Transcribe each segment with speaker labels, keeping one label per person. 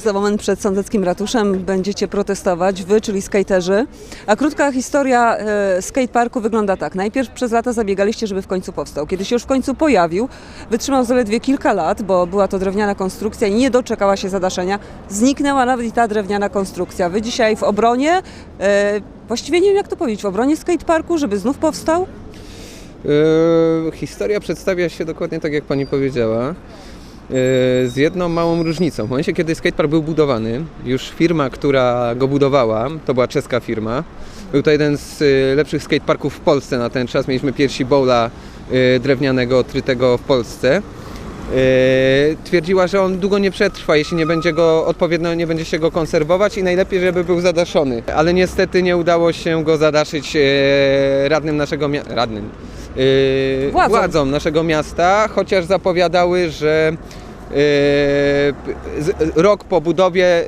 Speaker 1: za moment przed sądeckim ratuszem będziecie protestować, wy, czyli skaterzy. A krótka historia e, skateparku wygląda tak. Najpierw przez lata zabiegaliście, żeby w końcu powstał. Kiedy się już w końcu pojawił, wytrzymał zaledwie kilka lat, bo była to drewniana konstrukcja i nie doczekała się zadaszenia. Zniknęła nawet i ta drewniana konstrukcja. Wy dzisiaj w obronie, e, właściwie nie wiem jak to powiedzieć, w obronie skateparku, żeby znów powstał?
Speaker 2: Yy, historia przedstawia się dokładnie tak, jak pani powiedziała. Yy, z jedną małą różnicą. W momencie, kiedy skatepark był budowany, już firma, która go budowała, to była czeska firma. Był to jeden z yy, lepszych skateparków w Polsce na ten czas. Mieliśmy pierwsi bowla yy, drewnianego, odkrytego w Polsce. Yy, twierdziła, że on długo nie przetrwa, jeśli nie będzie go odpowiednio, nie będzie się go konserwować i najlepiej, żeby był zadaszony. Ale niestety nie udało się go zadaszyć yy, radnym naszego miasta, radnym, yy,
Speaker 1: Władzom.
Speaker 2: władzom naszego miasta, chociaż zapowiadały, że yy, rok po budowie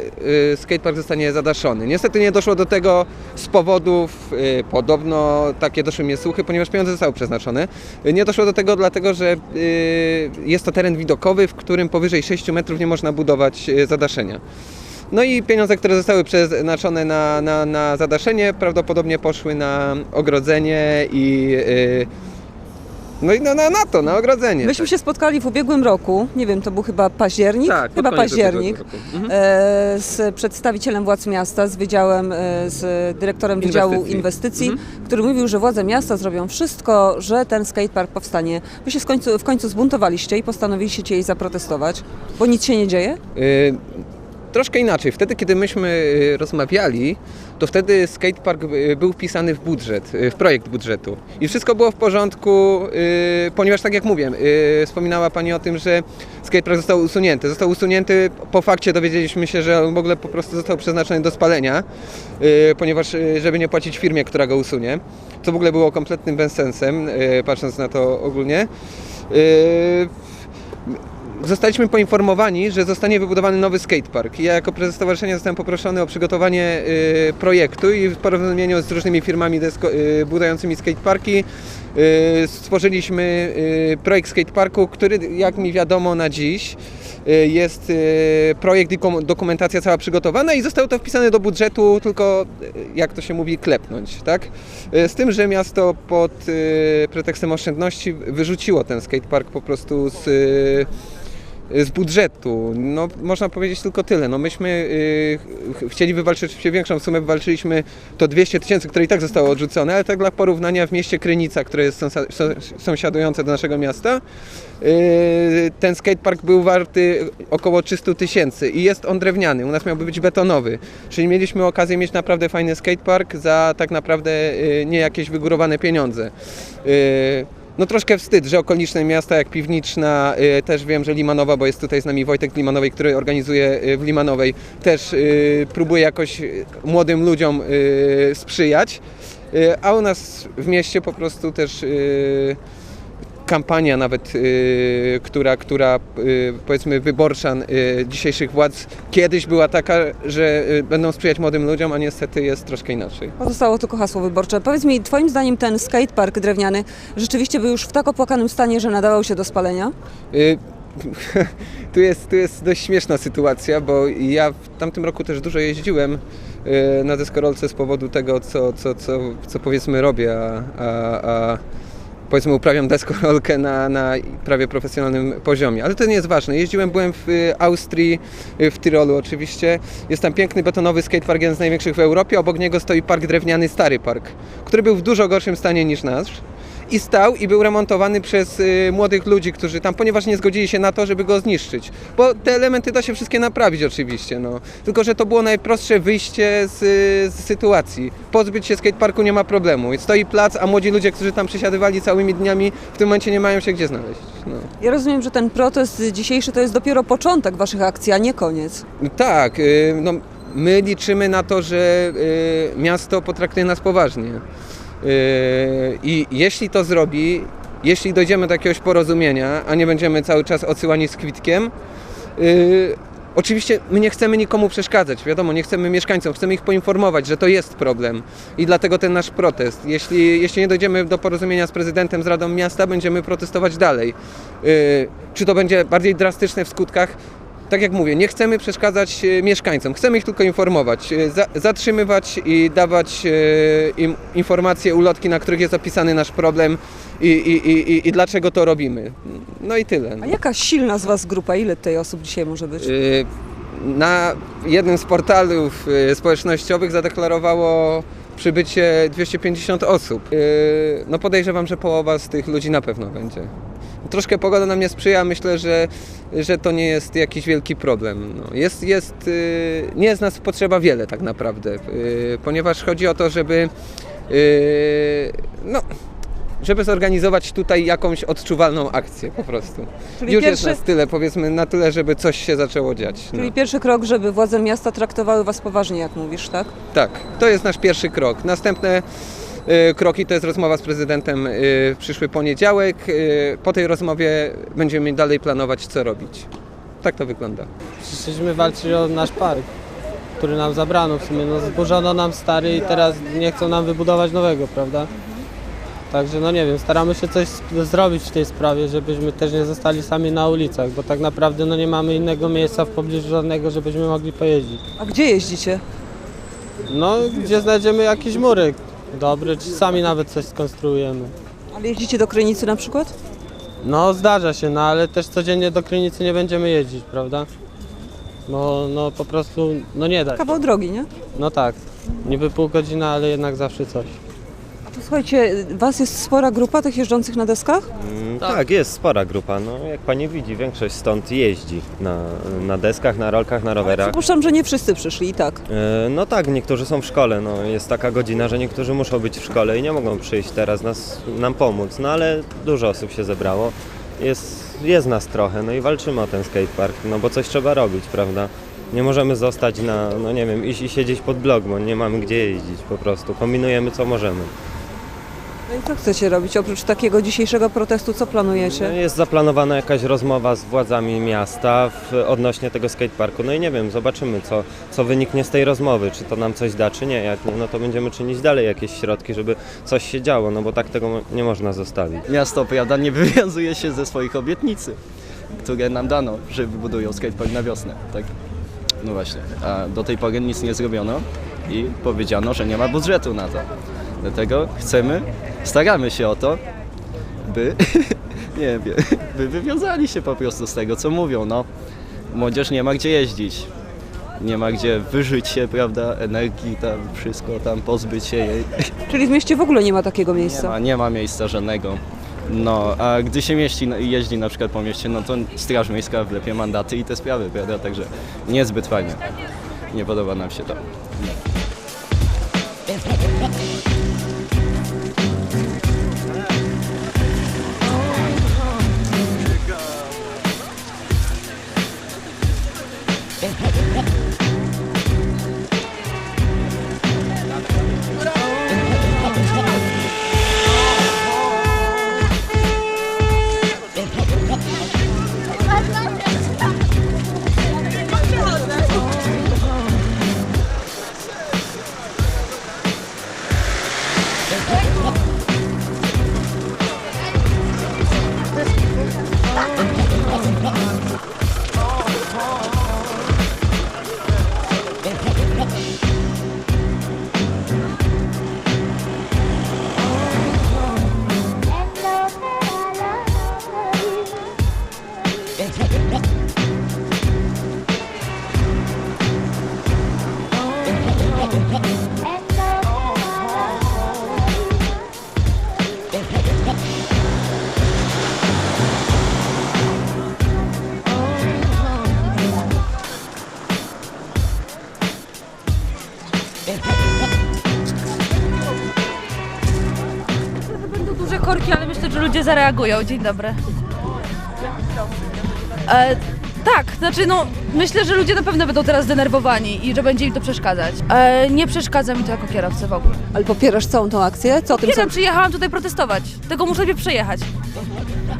Speaker 2: yy, skatepark zostanie zadaszony. Niestety nie doszło do tego z powodów, yy, podobno takie doszły mnie słuchy, ponieważ pieniądze zostały przeznaczone. Yy, Nie doszło do tego dlatego, że yy, jest to teren widokowy, w którym powyżej 6 metrów nie można budować yy, zadaszenia. No i pieniądze, które zostały przeznaczone na, na, na zadaszenie, prawdopodobnie poszły na ogrodzenie i. No i na, na, na to, na ogrodzenie.
Speaker 1: Myśmy się spotkali w ubiegłym roku, nie wiem, to był chyba październik?
Speaker 2: tak, pod
Speaker 1: chyba
Speaker 2: koniec
Speaker 1: październik.
Speaker 2: roku. Mhm.
Speaker 1: e, z przedstawicielem władz miasta, z wydziałem, e, z dyrektorem Wydziału
Speaker 2: Inwestycji.
Speaker 1: Inwestycji,
Speaker 2: Mhm.
Speaker 1: który mówił, że władze miasta zrobią wszystko, że ten skatepark powstanie. Wy się w końcu, w końcu zbuntowaliście i postanowiliście jej zaprotestować, bo nic się nie dzieje?
Speaker 2: Y, Troszkę inaczej. Wtedy, kiedy myśmy y, rozmawiali, to wtedy skatepark y, był wpisany w budżet, y, w projekt budżetu. I wszystko było w porządku, ponieważ tak jak mówię, y, wspominała Pani o tym, że skatepark został usunięty. Został usunięty, po fakcie dowiedzieliśmy się, że on w ogóle po prostu został przeznaczony do spalenia, ponieważ żeby nie płacić firmie, która go usunie. Co w ogóle było kompletnym bezsensem, patrząc na to ogólnie. Zostaliśmy poinformowani, że zostanie wybudowany nowy skatepark. Ja jako prezes stowarzyszenia zostałem poproszony o przygotowanie y, projektu i w porozumieniu z różnymi firmami desko, y, budującymi skateparki y, stworzyliśmy y, projekt skateparku, który jak mi wiadomo na dziś y, jest y, projekt i dokumentacja cała przygotowana i zostało to wpisane do budżetu, tylko y, jak to się mówi, klepnąć, tak? Z tym, że miasto pod pretekstem oszczędności wyrzuciło ten skatepark po prostu z z budżetu. No, można powiedzieć tylko tyle. No, myśmy y, ch- chcieli wywalczyć oczywiście większą sumę, wywalczyliśmy to 200 tysięcy, które i tak zostało odrzucone, ale tak dla porównania w mieście Krynica, które jest sąsiadujące do naszego miasta, y, ten skatepark był warty około 300 tysięcy i jest on drewniany. U nas miałby być betonowy, czyli mieliśmy okazję mieć naprawdę fajny skatepark za tak naprawdę y, nie jakieś wygórowane pieniądze. Y, no troszkę wstyd, że okoliczne miasta jak Piwniczna, y, też wiem, że Limanowa, bo jest tutaj z nami Wojtek Limanowej, który organizuje y, w Limanowej, też y, próbuje jakoś młodym ludziom sprzyjać, a u nas w mieście po prostu też kampania nawet, y, która, która y, powiedzmy wyborcza y, dzisiejszych władz kiedyś była taka, że y, będą sprzyjać młodym ludziom, a niestety jest troszkę inaczej.
Speaker 1: Pozostało tylko hasło wyborcze. Powiedz mi, twoim zdaniem ten skatepark drewniany rzeczywiście był już w tak opłakanym stanie, że nadawał się do spalenia?
Speaker 2: Tu jest, tu jest dość śmieszna sytuacja, bo ja w tamtym roku też dużo jeździłem na deskorolce z powodu tego, co, co, co, co powiedzmy robię, a, a, a powiedzmy uprawiam deskorolkę na, na prawie profesjonalnym poziomie. Ale to nie jest ważne. Jeździłem, byłem w y, Austrii, y, w Tyrolu oczywiście. Jest tam piękny betonowy skatepark, jeden z największych w Europie. Obok niego stoi park drewniany, stary park, który był w dużo gorszym stanie niż nasz i stał i był remontowany przez y, młodych ludzi, którzy tam, ponieważ nie zgodzili się na to, żeby go zniszczyć. Bo te elementy da się wszystkie naprawić oczywiście, no. Tylko, że to było najprostsze wyjście z, z sytuacji. Pozbyć się skateparku nie ma problemu. Stoi plac, a młodzi ludzie, którzy tam przesiadywali całymi dniami, w tym momencie nie mają się gdzie znaleźć. No.
Speaker 1: Ja rozumiem, że ten protest dzisiejszy to jest dopiero początek waszych akcji, a nie koniec.
Speaker 2: Tak, y, no, my liczymy na to, że y, miasto potraktuje nas poważnie. Y, I jeśli to zrobi, jeśli dojdziemy do jakiegoś porozumienia, a nie będziemy cały czas odsyłani z kwitkiem, y, Oczywiście my nie chcemy nikomu przeszkadzać, wiadomo, nie chcemy mieszkańcom, chcemy ich poinformować, że to jest problem i dlatego ten nasz protest. Jeśli, jeśli nie dojdziemy do porozumienia z prezydentem, z Radą Miasta, będziemy protestować dalej. Yy, czy to będzie bardziej drastyczne w skutkach? Tak jak mówię, nie chcemy przeszkadzać e, mieszkańcom, chcemy ich tylko informować, e, za, zatrzymywać i dawać e, im informacje, ulotki, na których jest opisany nasz problem i, i, i, i- dlaczego to robimy. No i tyle.
Speaker 1: A jaka silna z Was grupa? Ile tej osób dzisiaj może być?
Speaker 2: Na jednym z portalów społecznościowych zadeklarowało przybycie 250 osób. No podejrzewam, że połowa z tych ludzi na pewno będzie. Troszkę pogoda nam nie sprzyja, myślę, że, że to nie jest jakiś wielki problem. No, jest, jest, y, nie jest nas potrzeba wiele tak naprawdę, y, ponieważ chodzi o to, żeby y, no, żeby zorganizować tutaj jakąś odczuwalną akcję po prostu.
Speaker 1: Czyli
Speaker 2: Już jest
Speaker 1: pierwszy-
Speaker 2: nas tyle, powiedzmy na tyle, żeby coś się zaczęło dziać. No.
Speaker 1: Czyli pierwszy krok, żeby władze miasta traktowały Was poważnie, jak mówisz, tak?
Speaker 2: Tak, to jest nasz pierwszy krok. Następne kroki to jest rozmowa z prezydentem y, w przyszły poniedziałek. Y, po tej rozmowie będziemy dalej planować, co robić. Tak to wygląda.
Speaker 3: Przyszliśmy walczyć o nasz park, który nam zabrano w sumie. No, zburzono nam stary i teraz nie chcą nam wybudować nowego, prawda? Także no nie wiem, staramy się coś zrobić w tej sprawie, żebyśmy też nie zostali sami na ulicach, bo tak naprawdę no nie mamy innego miejsca w pobliżu żadnego, żebyśmy mogli pojeździć.
Speaker 1: A gdzie jeździcie?
Speaker 3: No, gdzie znajdziemy jakiś murek dobry, czy sami nawet coś skonstruujemy.
Speaker 1: Ale jeździcie do Krynicy na przykład?
Speaker 3: No zdarza się, no ale też codziennie do Krynicy nie będziemy jeździć, prawda? No, no po prostu, no nie da się.
Speaker 1: Kawał drogi, nie?
Speaker 3: No tak, niby pół godziny, ale jednak zawsze coś.
Speaker 1: Słuchajcie, Was jest spora grupa tych jeżdżących na deskach?
Speaker 4: Mm, Tak, jest spora grupa. No, jak pani widzi, większość stąd jeździ na, na deskach, na rolkach, na rowerach.
Speaker 1: Przypuszczam, że nie wszyscy przyszli tak.
Speaker 4: E, No tak, niektórzy są w szkole. No, jest taka godzina, że niektórzy muszą być w szkole i nie mogą przyjść teraz nas, nam pomóc. No ale dużo osób się zebrało. Jest, jest nas trochę, no i walczymy o ten skatepark, no bo coś trzeba robić, prawda? Nie możemy zostać na, no nie wiem, iść i siedzieć pod blok, bo nie mamy gdzie jeździć po prostu. Kombinujemy co możemy.
Speaker 1: No i co chcecie robić? Oprócz takiego dzisiejszego protestu, co
Speaker 4: No,
Speaker 1: planujecie?
Speaker 4: Jest zaplanowana jakaś rozmowa z władzami miasta w, odnośnie tego skateparku. No i nie wiem, zobaczymy co, co wyniknie z tej rozmowy, czy to nam coś da, czy nie. Jak nie, no to będziemy czynić dalej jakieś środki, żeby coś się działo, no bo tak tego nie można zostawić.
Speaker 5: Miasto, prawda, nie wywiązuje się ze swoich obietnicy, które nam dano, że wybudują skatepark na wiosnę, tak? No właśnie, a do tej pory nic nie zrobiono i powiedziano, że nie ma budżetu na to. Dlatego chcemy, staramy się o to, by, nie wiem, by wywiązali się po prostu z tego, co mówią, no. Młodzież nie ma gdzie jeździć, nie ma gdzie wyżyć się, prawda, energii, tam wszystko, tam pozbyć się jej.
Speaker 1: Czyli w mieście w ogóle nie ma takiego
Speaker 5: Nie
Speaker 1: miejsca.
Speaker 5: ma, nie ma miejsca żadnego. No, a gdy się mieści, jeździ na przykład po mieście, no to Straż Miejska wlepie mandaty i te sprawy, prawda? Także niezbyt fajnie. Nie podoba nam się to.
Speaker 6: Zareagują. Dzień dobry. E, tak, znaczy no, myślę, że ludzie na pewno będą teraz zdenerwowani i że będzie im to przeszkadzać. E, nie przeszkadza mi to jako kierowcy w ogóle.
Speaker 1: Ale popierasz całą tą akcję? Co o tym
Speaker 6: Nie wiem, przyjechałam tutaj protestować, tego muszę sobie przejechać.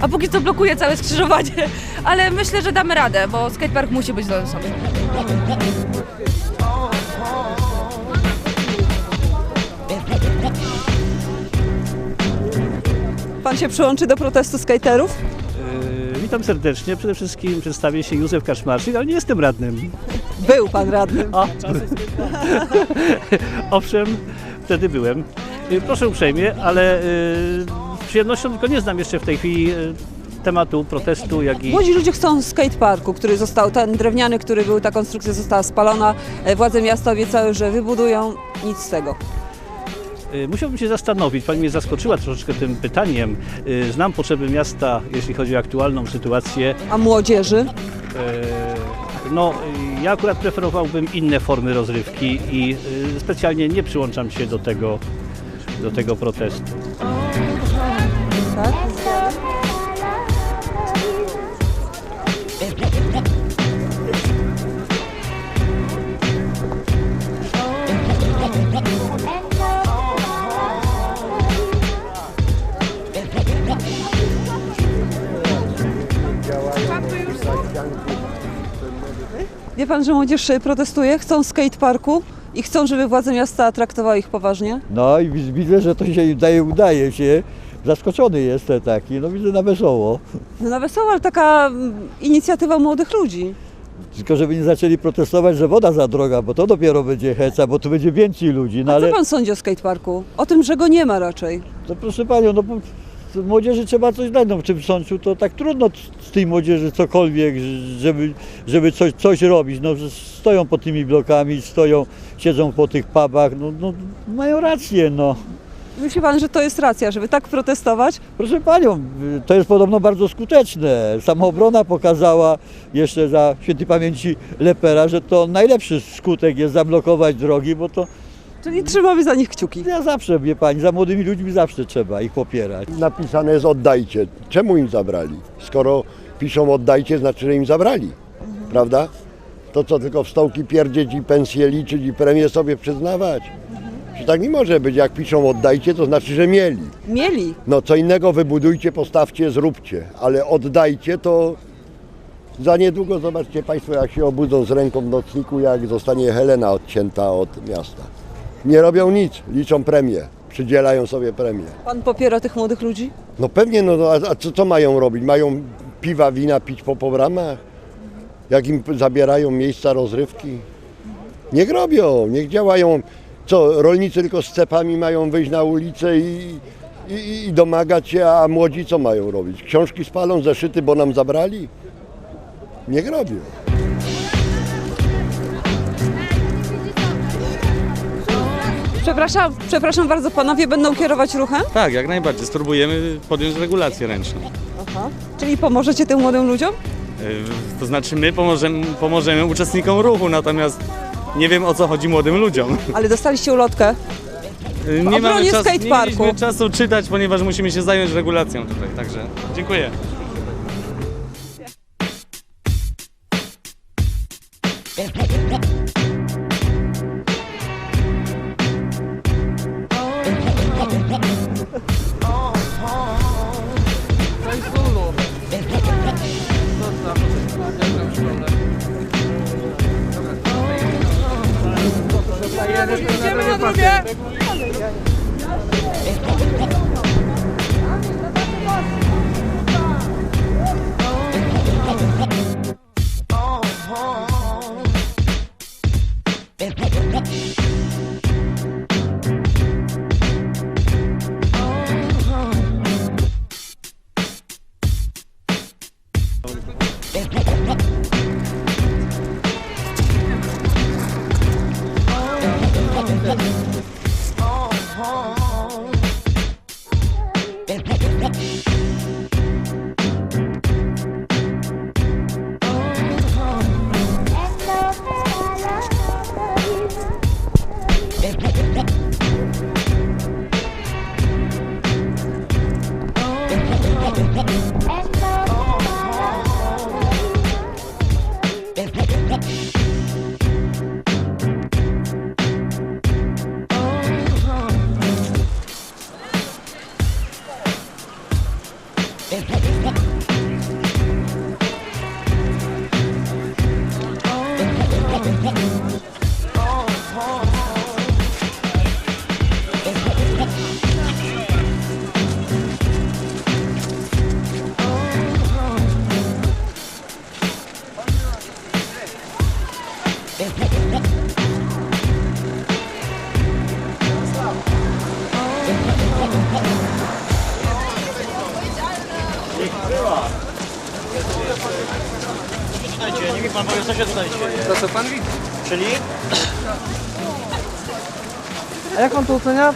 Speaker 6: A póki co blokuję całe skrzyżowanie, ale myślę, że damy radę, bo skatepark musi być dla sobie.
Speaker 1: Pan się przyłączy do protestu skaterów?
Speaker 7: Yy, witam serdecznie. Przede wszystkim przedstawię się Józef Kaszmarczyk, ale nie jestem radnym.
Speaker 1: Był pan radnym.
Speaker 7: A, owszem, wtedy byłem. Y, Proszę uprzejmie, ale y, z przyjemnością tylko nie znam jeszcze w tej chwili y, tematu protestu, jak i...
Speaker 1: Młodzi ludzie chcą skateparku, który został, ten drewniany, który był, ta konstrukcja została spalona. E, Władze miasta obiecały, że wybudują. Nic z tego.
Speaker 7: Y, Musiałbym się zastanowić, Pani mnie zaskoczyła troszeczkę tym pytaniem. Y, Znam potrzeby miasta, jeśli chodzi o aktualną sytuację.
Speaker 1: A młodzieży?
Speaker 7: E, No, y, ja akurat preferowałbym inne formy rozrywki i y, specjalnie nie przyłączam się do tego, do tego protestu.
Speaker 1: Tak? Wie pan, że młodzież e, protestuje, chcą skateparku i chcą, żeby władze miasta traktowały ich poważnie?
Speaker 8: No i wid- widzę, że to się im daje, udaje się. Zaskoczony jestem taki, no widzę na wesoło.
Speaker 1: No na wesoło, ale taka mm, inicjatywa młodych ludzi.
Speaker 8: Tylko żeby nie zaczęli protestować, że woda za droga, bo to dopiero będzie heca, bo tu będzie więcej ludzi. No
Speaker 1: A
Speaker 8: ale
Speaker 1: co pan sądzi o skateparku? O tym, że go nie ma raczej.
Speaker 8: to proszę panią, no młodzieży trzeba coś dać. No w tym sączu to tak trudno z tej młodzieży cokolwiek, żeby, żeby coś, coś robić. No stoją pod tymi blokami, stoją, siedzą po tych pubach, no, no mają rację, no.
Speaker 1: Myśli pan, że to jest racja, żeby tak protestować?
Speaker 8: Proszę panią, to jest podobno bardzo skuteczne. Samoobrona pokazała jeszcze za świętej pamięci Lepera, że to najlepszy skutek jest zablokować drogi, bo to
Speaker 1: Czyli trzymamy za nich kciuki.
Speaker 8: ja zawsze, wie pani, za młodymi ludźmi zawsze trzeba ich popierać.
Speaker 9: napisane jest oddajcie. Czemu im zabrali? Skoro piszą oddajcie, znaczy, że im zabrali. Prawda? To co tylko w stołki pierdzieć i pensje liczyć i premie sobie przyznawać? Że tak nie może być. Jak piszą oddajcie, to znaczy, że mieli.
Speaker 1: Mieli.
Speaker 9: No co innego wybudujcie, postawcie, zróbcie. Ale oddajcie to za niedługo zobaczcie Państwo, jak się obudzą z ręką w nocniku, jak zostanie Helena odcięta od miasta. Nie robią nic, liczą premie, przydzielają sobie premie.
Speaker 1: Pan popiera tych młodych ludzi?
Speaker 9: No pewnie, no a a co, co mają robić? Mają piwa, wina pić po pobramach? Jak im zabierają miejsca rozrywki? Niech robią, niech działają. Co, rolnicy tylko z cepami mają wyjść na ulicę i, i, i domagać się, a młodzi co mają robić? Książki spalą, zeszyty, bo nam zabrali? Niech robią.
Speaker 1: Przepraszam, przepraszam bardzo, panowie będą kierować ruchem?
Speaker 10: Tak, jak najbardziej. Spróbujemy podjąć regulację ręczną.
Speaker 1: Aha. Czyli pomożecie tym młodym ludziom?
Speaker 10: Yy, To znaczy my pomożemy, pomożemy uczestnikom ruchu, natomiast nie wiem o co chodzi młodym ludziom.
Speaker 1: Ale dostaliście ulotkę.
Speaker 10: Yy,
Speaker 1: obronie
Speaker 10: Nie mamy czasu, nie
Speaker 1: skateparku.
Speaker 10: mieliśmy czasu czytać, ponieważ musimy się zająć regulacją tutaj, także dziękuję.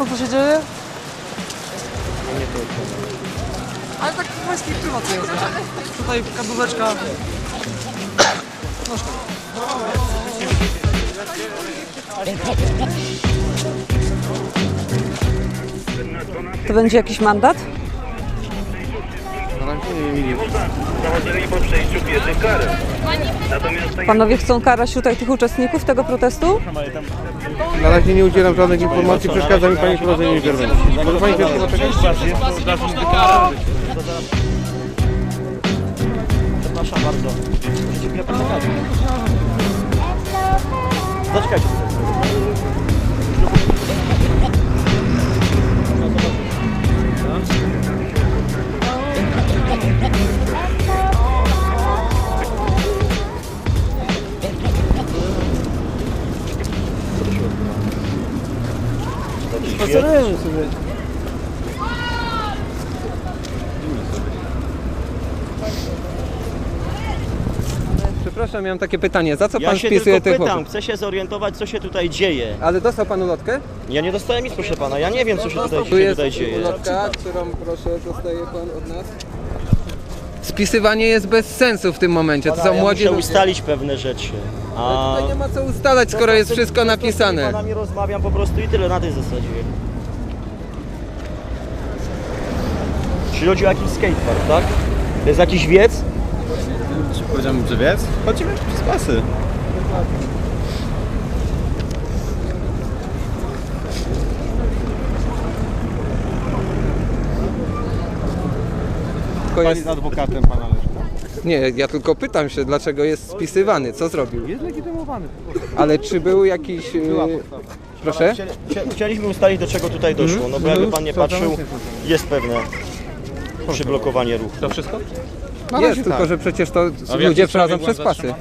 Speaker 2: To
Speaker 3: to co się dzieje?
Speaker 11: Ale tak pański prywatnie Tutaj kadłubeczka.
Speaker 1: To będzie jakiś mandat? Panowie chcą karać tutaj tych uczestników tego protestu?
Speaker 2: Na razie nie udzielam żadnych informacji, przeszkadza mi pani w prowadzeniu interwencji. Może pani poczekać?
Speaker 11: Przepraszam bardzo. Możecie chwilę poczekać. Zaczekajcie.
Speaker 3: Sobie.
Speaker 2: Przepraszam, miałem takie pytanie. Za co
Speaker 11: Ja
Speaker 2: pan
Speaker 11: się
Speaker 2: wpisuje
Speaker 11: tylko
Speaker 2: tych
Speaker 11: pytam,
Speaker 2: chłopów?
Speaker 11: chcę się zorientować, co się tutaj dzieje.
Speaker 2: Ale dostał pan ulotkę?
Speaker 11: Ja nie dostałem nic, proszę pana, ja nie wiem, co się tutaj,
Speaker 2: Tu
Speaker 11: się
Speaker 2: jest
Speaker 11: tutaj dzieje.
Speaker 2: ulotka, którą proszę dostaje pan od nas. Spisywanie jest bez sensu w tym momencie. To są
Speaker 11: ja
Speaker 2: młodzi
Speaker 11: muszę
Speaker 2: ludzie.
Speaker 11: ustalić pewne rzeczy. A...
Speaker 2: Tutaj nie ma co ustalać, skoro jest wszystko
Speaker 11: Z
Speaker 2: napisane.
Speaker 11: panami rozmawiam po prostu i tyle na tej zasadzie. Czy chodzi o jakiś skatepark, tak? To jest jakiś wiec?
Speaker 5: Czy powiedziałem, że wiec? Chodzimy przez pasy.
Speaker 2: Tylko jest...
Speaker 5: adwokatem pana.
Speaker 2: Nie, ja tylko pytam się, dlaczego jest spisywany, co zrobił.
Speaker 5: Jest legitymowany.
Speaker 2: Ale czy był jakiś... Yy... Proszę?
Speaker 11: Chcieli- chcia- Chcieliśmy ustalić, do czego tutaj doszło. No bo jakby pan nie patrzył, jest pewne przyblokowanie ruchu.
Speaker 5: To wszystko?
Speaker 2: Jest, tylko że przecież to ludzie przechodzą przez pasy.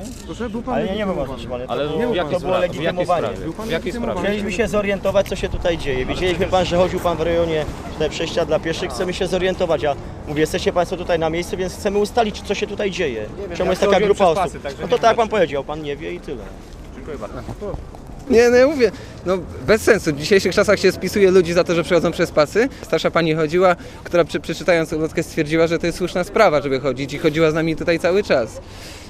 Speaker 11: Ale ja nie wiem, zatrzymany.
Speaker 5: Ale
Speaker 11: to
Speaker 5: w
Speaker 11: było,
Speaker 5: jakiej
Speaker 11: to było
Speaker 5: sprawie? W jakiej
Speaker 11: legitymowanie.
Speaker 5: sprawie? W jakiej sprawie?
Speaker 11: Chcieliśmy się zorientować, co się tutaj dzieje. Widzieliśmy pan, że chodził pan w rejonie tutaj przejścia dla pieszych, chcemy się zorientować. A mówię, jesteście państwo tutaj na miejscu, więc chcemy ustalić, co się tutaj dzieje. Czemu jest taka grupa osób? No to tak jak pan powiedział, pan nie wie i tyle.
Speaker 5: Dziękuję bardzo.
Speaker 2: Nie, no ja mówię, no bez sensu. W dzisiejszych czasach się spisuje ludzi za to, że przechodzą przez pasy. Starsza pani chodziła, która przy, przeczytając ulotkę stwierdziła, że to jest słuszna sprawa, żeby chodzić i chodziła z nami tutaj cały czas.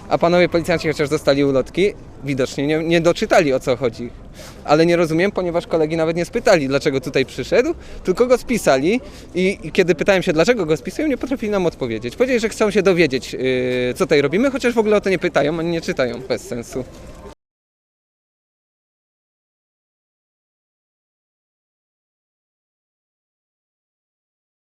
Speaker 2: A panowie policjanci chociaż dostali ulotki, widocznie nie, nie doczytali o co chodzi. Ale nie rozumiem, ponieważ kolegi nawet nie spytali, dlaczego tutaj przyszedł, tylko go spisali i, i kiedy pytałem się, dlaczego go spisują, nie potrafili nam odpowiedzieć. Powiedzieli, że chcą się dowiedzieć, yy, co tutaj robimy, chociaż w ogóle o to nie pytają, ani nie czytają, bez sensu.